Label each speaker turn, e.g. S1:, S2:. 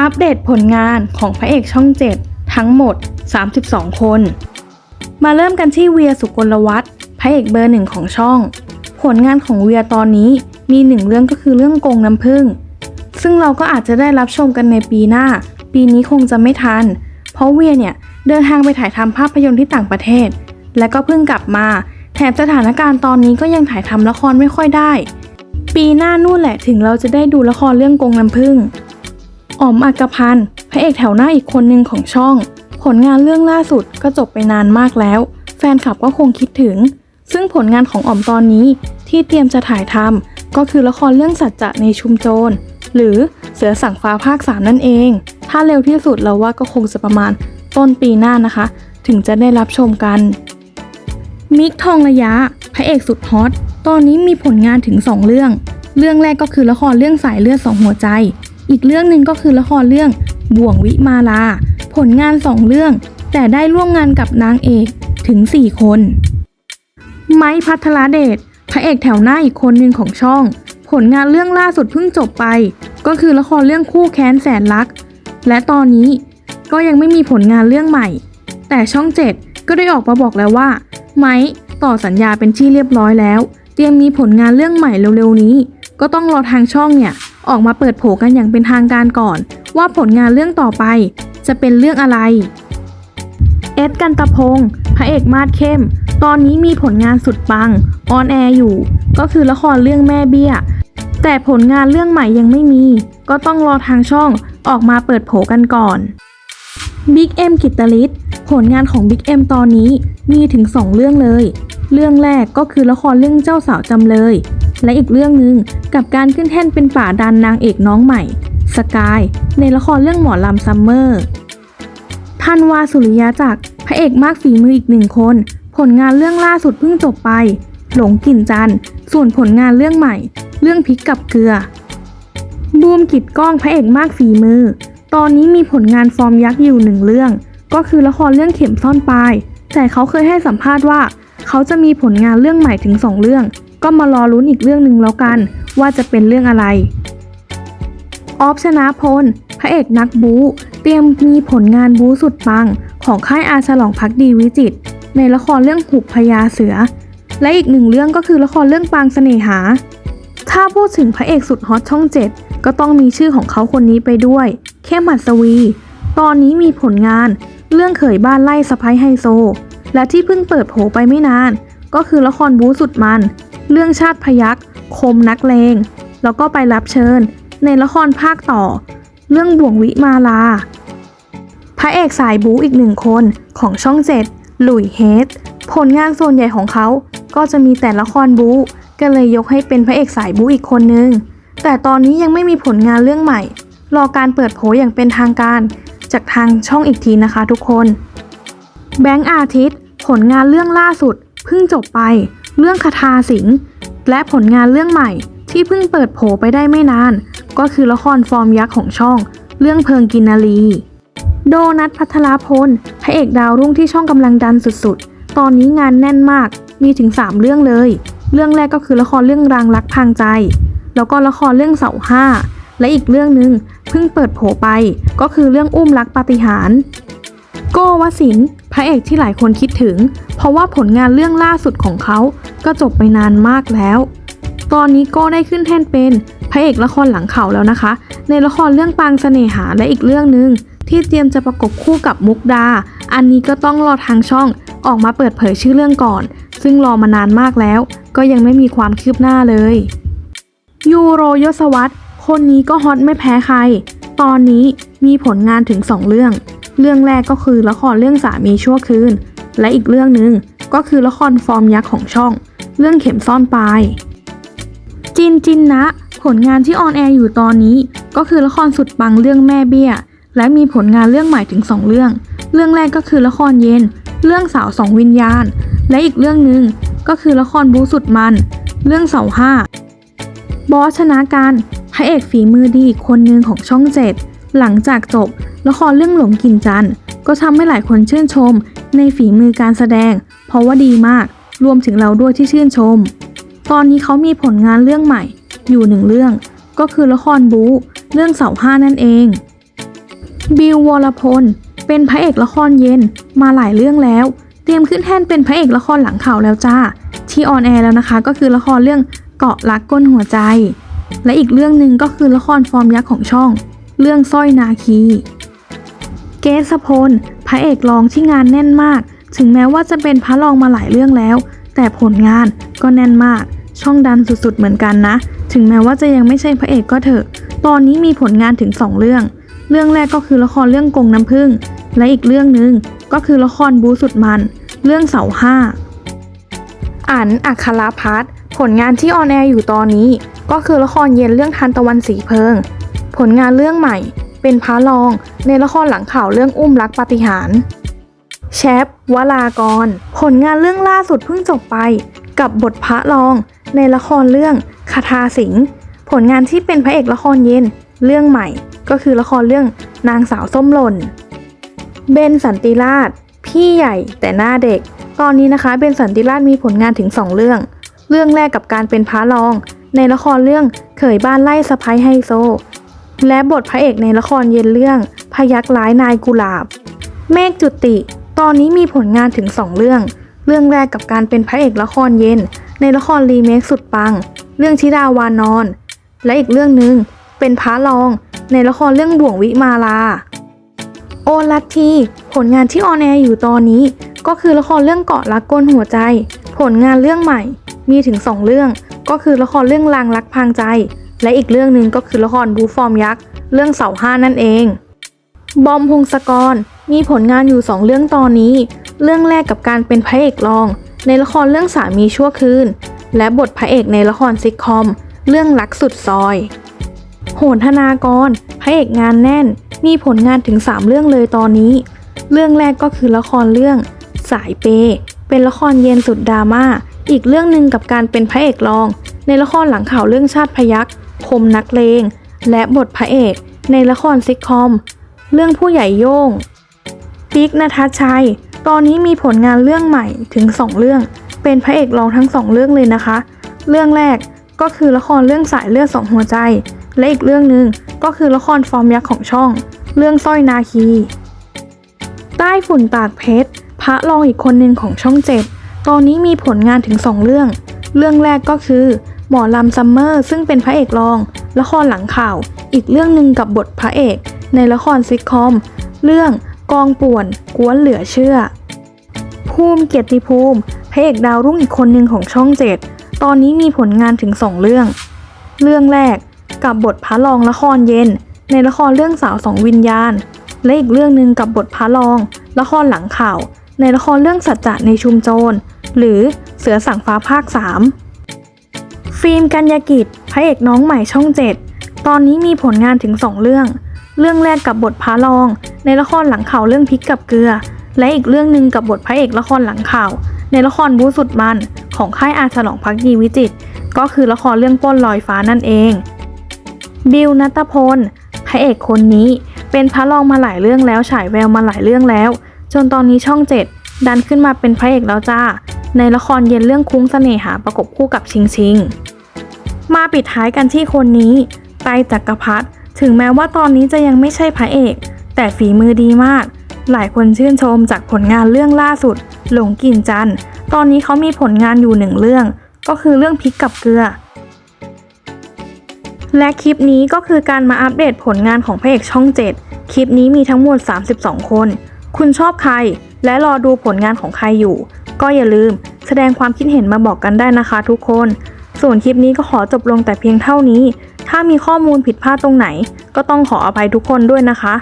S1: อัปเดตผลงานของพระเอกช่อง 7 ทั้งหมด 32 คน มาเริ่มกันที่เวียสุกลวัฒน์พระเอกเบอร์หนึ่งของช่อง ผลงานของเวียตอนนี้มีหนึ่งเรื่องก็คือเรื่องกงน้ำผึ้งซึ่งเราก็อาจจะได้รับชมกันในปีหน้า ปีนี้คงจะไม่ทัน เพราะเวียเนี่ยเดินทางไปถ่ายทำภาพยนตร์ที่ต่างประเทศ และก็เพิ่งกลับมา แถมสถานการณ์ตอนนี้ก็ยังถ่ายทำละครไม่ค่อยได้ ปีหน้านู่นแหละถึงเราจะได้ดูละครเรื่องกงน้ำผึ้ง อ๋อมอักพันธ์พระเอกแถวหน้าอีกคนหนึ่งของช่อง ผลงานเรื่องล่าสุดก็จบไปนานมากแล้ว แฟนคลับก็คงคิดถึง ซึ่งผลงานของอ๋อมตอนนี้ที่เตรียมจะถ่ายทำก็คือละครเรื่องสัจจะในชุมโจร หรือเสือสั่งฟ้าภาค 3 นั่นเอง ถ้าเร็วที่สุดเราว่าก็คงจะประมาณต้นปีหน้านะคะ ถึงจะได้รับชมกัน มิกทองระยะ พระเอกสุดฮอตตอนนี้มีผลงานถึง 2 เรื่อง เรื่องแรกก็คือละครเรื่องสายเลือดสองหัวใจ อีกเรื่องหนึ่งก็คือละครเรื่องบ่วงวิมาลา ผลงาน2เรื่อง แต่ได้ร่วมงานกับนางเอกถึง 4 คน ไม้พัทรเดชพระเอกแถวหน้าอีกคนหนึ่งของช่อง ผลงานเรื่องล่าสุดเพิ่งจบไป ก็คือละครเรื่องคู่แค้นแสนรัก และตอนนี้ก็ยังไม่มีผลงานเรื่องใหม่ แต่ช่อง7ก็ได้ออกมาบอกแล้วว่า ไม้ต่อสัญญาเป็นที่เรียบร้อยแล้ว เตรียมมีผลงานเรื่องใหม่เร็วๆนี้ ก็ต้องรอทางช่องเนี่ย ออกมาเปิดโผกันอย่างเป็นทางการก่อน ว่าผลงานเรื่องต่อไป จะเป็นเรื่องอะไร เอ็ดกันตะพงศ์พระเอกมาดเข้ม ตอนนี้มีผลงานสุดปัง ออนแอร์อยู่ ก็คือละครเรื่องแม่เบี้ย แต่ผลงานเรื่องใหม่ยังไม่มี ก็ต้องรอทางช่องออกมาเปิดโผกันก่อนบิ๊กเอ็มกิตตลิศผลงานของบิ๊กเอ็มตอนนี้มีถึง 2 เรื่องเลย เรื่องแรกก็คือละครเรื่องเจ้าสาวจำเลย และอีกเรื่องหนึ่งกับการขึ้นแท่นเป็นป่าดันนางเอกน้องใหม่ สกาย ในละครเรื่องหมอลำซัมเมอร์ทันวาสุริยะจักรพระเอกมากฝีมืออีกหนึ่งคน ผลงานเรื่องล่าสุดเพิ่งจบไป หลงกลิ่นจันส่วนผลงานเรื่องใหม่ เรื่องพริกกับเกลือ บูมกิดก้องพระเอกมากฝีมือ ตอนนี้มีผลงานฟอร์มยักษ์อยู่หนึ่งเรื่อง ก็คือละครเรื่องเข็มซ่อนปลาย แต่เขาเคยให้สัมภาษณ์ว่า เขาจะมีผลงานเรื่องใหม่ถึงสองเรื่อง ก็มารอลุ้นอีกเรื่องหนึ่งแล้วกัน ว่าจะเป็นเรื่องอะไร ออฟชนะพล พระเอกนักบู๊เตรียมมีผลงานบู๊สุดปัง ของค่ายอาฉลองพักดีวิจิต ในละครเรื่องหุบพญาเสือ และอีกหนึ่งเรื่องก็คือละครเรื่องปางเสน่หา ถ้าพูดถึงพระเอกสุดฮอตช่องเจ็ดก็ต้องมีชื่อของเขาคนนี้ไปด้วย เข้มหัสวี ตอนนี้มีผลงานเรื่องเขยบ้านไล่สะพ้ยไฮโซ และที่เพิ่งเปิดโผไปไม่นาน ก็คือละครบู๊สุดมัน เรื่องชาติพยักคมนักเลง แล้วก็ไปรับเชิญ ในละครภาคต่อ เรื่องบ่วงวิมาลา พระเอกสายบู๊อีกหนึ่งคนของช่องเจ็ดหลุยเฮดผลงานส่วนใหญ่ของเขา ก็จะมีแต่ละครบู๊ก็เลยยกให้เป็นพระเอกสายบู๊อีกคนนึง แต่ตอนนี้ยังไม่มีผลงานเรื่องใหม่ รอการเปิดโผอย่างเป็นทางการ จากทางช่องอีกทีนะคะทุกคน แบงค์อาทิตย์ ผลงานเรื่องล่าสุดเพิ่งจบไป เรื่องคาทาสิงห์และผลงานเรื่องใหม่ที่เพิ่งเปิดโผไปได้ไม่นาน ก็คือละครฟอร์มยักษ์ของช่อง เรื่องเพิงกินนารีโดนัทพัทรพลพระเอกดาวรุ่งที่ช่องกำลังดันสุดๆ ตอนนี้งานแน่นมากมีถึง 3 เรื่องเลย เรื่องแรกก็คือละครเรื่องรางรักพังใจ แล้วก็ละครเรื่องเสาห้าและอีกเรื่องหนึ่งเพิ่งเปิดโผไป ก็คือเรื่องอุ้มรักปาฏิหาริย์โกวสินทร์พระเอกที่หลายคนคิดถึง เพราะว่าผลงานเรื่องล่าสุดของเขา ก็จบไปนานมากแล้ว ตอนนี้ก็ได้ขึ้นแท่นเป็นพระเอกละครหลังเขาแล้วนะคะ ในละครเรื่องปางเสน่หาและอีกเรื่องหนึ่งที่เตรียมจะประกบคู่กับมุกดา อันนี้ก็ต้องรอทางช่องออกมาเปิดเผยชื่อเรื่องก่อน ซึ่งรอมานานมากแล้ว ก็ยังไม่มีความคืบหน้าเลย ยูโรยศวรรษคนนี้ก็ฮอตไม่แพ้ใคร ตอนนี้มีผลงานถึง 2 เรื่อง เรื่องแรกก็คือละครเรื่องสามีชั่วคืน และอีกเรื่องหนึ่งก็คือละครฟอร์มยักษ์ของช่อง เรื่องเข็มซ่อนปลาย จินจินนะ ผลงานที่ออนแอร์อยู่ตอนนี้ ก็คือละครสุดปังเรื่องแม่เบี้ย และมีผลงานเรื่องใหม่ถึง 2 เรื่อง เรื่องแรกก็คือละครเย็น เรื่องสาวสองวิญญาณ และอีกเรื่องหนึ่งก็คือละครบูสุดมัน เรื่องเสาห้าบอสชนะการพระเอกฝีมือดีอีกคนหนึ่งของช่องเจ็ดหลังจากจบละครเรื่องหลงกลิ่นจันก็ทำให้หลายคนชื่นชมในฝีมือการแสดง เพราะว่าดีมาก รวมถึงเราด้วยที่ชื่นชม ตอนนี้เขามีผลงานเรื่องใหม่ อยู่หนึ่งเรื่อง ก็คือละครบู๊เรื่องเสาห้านั่นเอง บิววรพล เป็นพระเอกละครเย็นมาหลายเรื่องแล้ว เตรียมขึ้นแท่นเป็นพระเอกละครหลังข่าวแล้วจ้า ที่ออนแอร์แล้วนะคะ ก็คือละครเรื่องเกาะรักก้นหัวใจ และอีกเรื่องหนึ่งก็คือละครฟอร์มยักษ์ของช่อง เรื่องสร้อยนาคี เกสพล พระเอกรองที่งานแน่นมาก ถึงแม้ว่าจะเป็นพระรองมาหลายเรื่องแล้ว แต่ผลงานก็แน่นมาก ช่องดันสุดๆเหมือนกันนะ ถึงแม้ว่าจะยังไม่ใช่พระเอกก็เถอะ ตอนนี้มีผลงานถึง 2 เรื่อง เรื่องแรกก็คือละครเรื่องกงน้ำผึ้งและอีกเรื่องหนึ่งก็คือละครบูสุดมัน เรื่องเสาห้าอันอัครพัฒผลงานที่ออนแอร์อยู่ตอนนี้ ก็คือละครเย็นเรื่องทันตะวันสีเพิง ผลงานเรื่องใหม่ เป็นพระรองในละครหลังข่าวเรื่องอุ้มรักปาฏิหาร แชปวลากร ผลงานเรื่องล่าสุดเพิ่งจบไป กับบทพระรอง ในละครเรื่องคาทาสิงผลงานที่เป็นพระเอกละครเย็นเรื่องใหม่ ก็คือละครเรื่องนางสาวส้มหล่นเบนสันติราช พี่ใหญ่แต่หน้าเด็ก ตอนนี้นะคะเบนสันติราชมีผลงานถึง 2 เรื่อง เรื่องแรกกับการเป็นพระรอง ในละครเรื่องเขยบ้านไล่สะพ้ยไฮโซ และบทพระเอกในละครเย็นเรื่องพยักร้ายนายกุหลาบ เมฆจุติ ตอนนี้มีผลงานถึง 2 เรื่อง เรื่องแรกกับการเป็นพระเอกละครเย็น ในละครรีเมคสุดปัง เรื่องธิดาวานอน และอีกเรื่องหนึ่งเป็นพระรอง ในละครเรื่องบ่วงวิมาลา โอลัททีผลงานที่ออนแอร์อยู่ตอนนี้ ก็คือละครเรื่องเกาะรักก้นหัวใจ ผลงานเรื่องใหม่ มีถึง 2 เรื่อง ก็คือละครเรื่องลางรักพรางใจ และอีกเรื่องหนึ่งก็คือละครบูฟอร์มยักษ์ เรื่องเสาห้านั่นเอง บอมพงศกร มีผลงานอยู่ 2 เรื่องตอนนี้ เรื่องแรกกับการเป็นพระเอกรอง ในละครเรื่องสามีชั่วคืน และบทพระเอกในละครซิทคอม เรื่องรักสุดซอย โหนธนากร พระเอกงานแน่น มีผลงานถึง 3 เรื่องเลยตอนนี้ เรื่องแรกก็คือละครเรื่อง สายเปย์เป็นละครเย็นสุดดราม่า อีกเรื่องหนึ่งกับการเป็นพระเอกรอง ในละครหลังข่าวเรื่องชาติพยักคมนักเลง และบทพระเอก ในละครซิทคอม เรื่องผู้ใหญ่โย่งปิ๊กนทัชชัย ตอนนี้มีผลงานเรื่องใหม่ถึง 2 เรื่อง เป็นพระเอกรองทั้ง 2 เรื่องเลยนะคะ เรื่องแรกก็คือละครเรื่องสายเลือดสองหัวใจ และอีกเรื่องหนึ่งก็คือละครฟอร์มยักษ์ของช่อง เรื่องสร้อยนาคี ใต้ฝุ่นตากเพชร พระรองอีกคนหนึ่งของช่องเจ็ดตอนนี้มีผลงานถึง 2 เรื่อง เรื่องแรกก็คือ หมอลำซัมเมอร์ซึ่งเป็นพระเอกรอง ละครหลังข่าว อีกเรื่องหนึ่งกับบทพระเอก ในละครซิทคอม เรื่องกองป่วนกวนเหลือเชื่อ ภูมิเกียรติภูมิพระเอกดาวรุ่งอีกคนหนึ่งของช่องเจ็ดตอนนี้มีผลงานถึง2เรื่อง เรื่องแรกกับบทพระรองละครเย็น ในละครเรื่องสาวสองวิญญาณ และอีกเรื่องหนึ่งกับบทพระรอง ละครหลังข่าว ในละครเรื่องสัจจะในชุมโจร หรือเสือสั่งฟ้าภาค 3 ฟิล์มกัญญากิจพระเอกน้องใหม่ช่องเจ็ดตอนนี้มีผลงานถึง2เรื่อง เรื่องแรกกับบทพระรอง ในละครหลังข่าวเรื่องพริกกับเกลือ และอีกเรื่องหนึ่งกับบทพระเอกละครหลังข่าว ในละครบูสุดมัน ของค่ายอาฉลองพักดีวิจิต ก็คือละครเรื่องป้นลอยฟ้านั่นเอง บิวนัตพลพระเอกคนนี้ เป็นพระรองมาหลายเรื่องแล้วฉายแววมาหลายเรื่องแล้ว จนตอนนี้ช่องเจ็ดดันขึ้นมาเป็นพระเอกแล้วจ้า ในละครเย็นเรื่องคุ้งเสน่หาประกบคู่กับชิงชิง มาปิดท้ายกันที่คนนี้ไตรจักรพัฒน์ ถึงแม้ว่าตอนนี้จะยังไม่ใช่พระเอก แต่ฝีมือดีมาก หลายคนชื่นชมจากผลงานเรื่องล่าสุด หลงกินจันตอนนี้เขามีผลงานอยู่หนึ่งเรื่อง ก็คือเรื่องพริกกับเกลือ และคลิปนี้ก็คือการมาอัปเดตผลงานของพระเอกช่อง 7 คลิปนี้มีทั้งหมด 32 คน คุณชอบใคร และรอดูผลงานของใครอยู่ ก็อย่าลืมแสดงความคิดเห็นมาบอกกันได้นะคะทุกคน ส่วนคลิปนี้ก็ขอจบลงแต่เพียงเท่านี้ ถ้ามีข้อมูลผิดพลาดตรงไหน ก็ต้องขออภัยทุกคนด้วยนะคะ